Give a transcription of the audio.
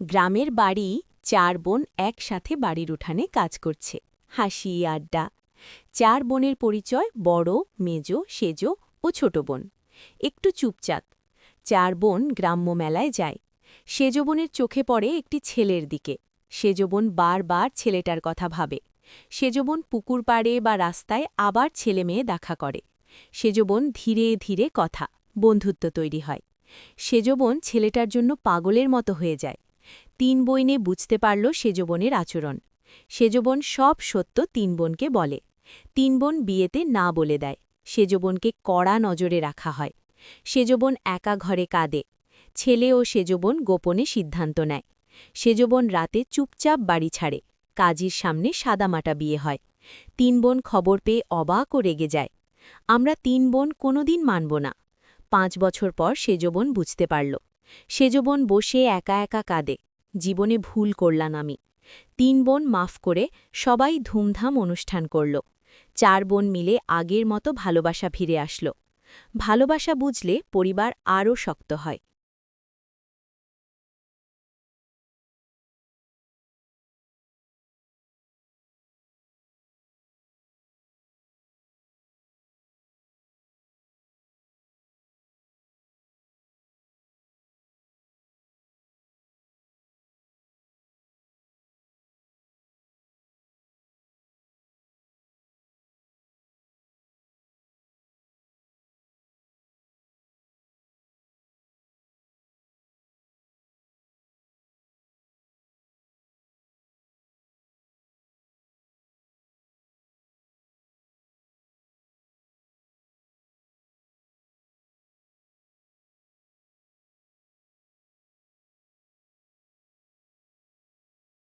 গ্রামের বাড়ি চার বোন একসাথে বাড়ির উঠানে কাজ করছে। হাসি, আড্ডা। চার বোনের পরিচয় বড়, মেজ, সেজ ও ছোট বোন। একটু চুপচাপ। চার বোন গ্রাম্য মেলায় যায়। সেজ বোনের চোখে পড়ে একটি ছেলের দিকে। সেজ বোন বারবার ছেলেটার কথা ভাবে। সেজ বোন পুকুর পাড়ে বা রাস্তায় আবার ছেলে মেয়ে দেখা করে। সেজ বোন ধীরে ধীরে কথা, বন্ধুত্ব তৈরি হয়। সেজ বোন ছেলেটার জন্য পাগলের মতো হয়ে যায়। তিন বইনে বুঝতে পারল সেজবনের আচরণ। সেজবন সব সত্য তিন বোনকে বলে। তিন বোন বিয়েতে না বলে দেয়। সেজবনকে কড়া নজরে রাখা হয়। সেজবন একা ঘরে কাঁদে। ছেলে ও সেজবন গোপনে সিদ্ধান্ত নেয়। সেজবন রাতে চুপচাপ বাড়ি ছাড়ে। কাজীর সামনে সাদামাটা বিয়ে হয়। তিন বোন খবর পেয়ে অবাক ও রেগে যায়। আমরা তিন বোন কোনোদিন মানব না। পাঁচ বছর পর সেজবন বুঝতে পারল। সেজবন বসে একা একা কাঁদে। জীবনে ভুল করলাম আমি। তিন বোন মাফ করে সবাই ধুমধাম অনুষ্ঠান করল। চার বোন মিলে আগের মতো ভালোবাসা ফিরে আসলো। ভালোবাসা বুঝলে পরিবার আরও শক্ত হয়।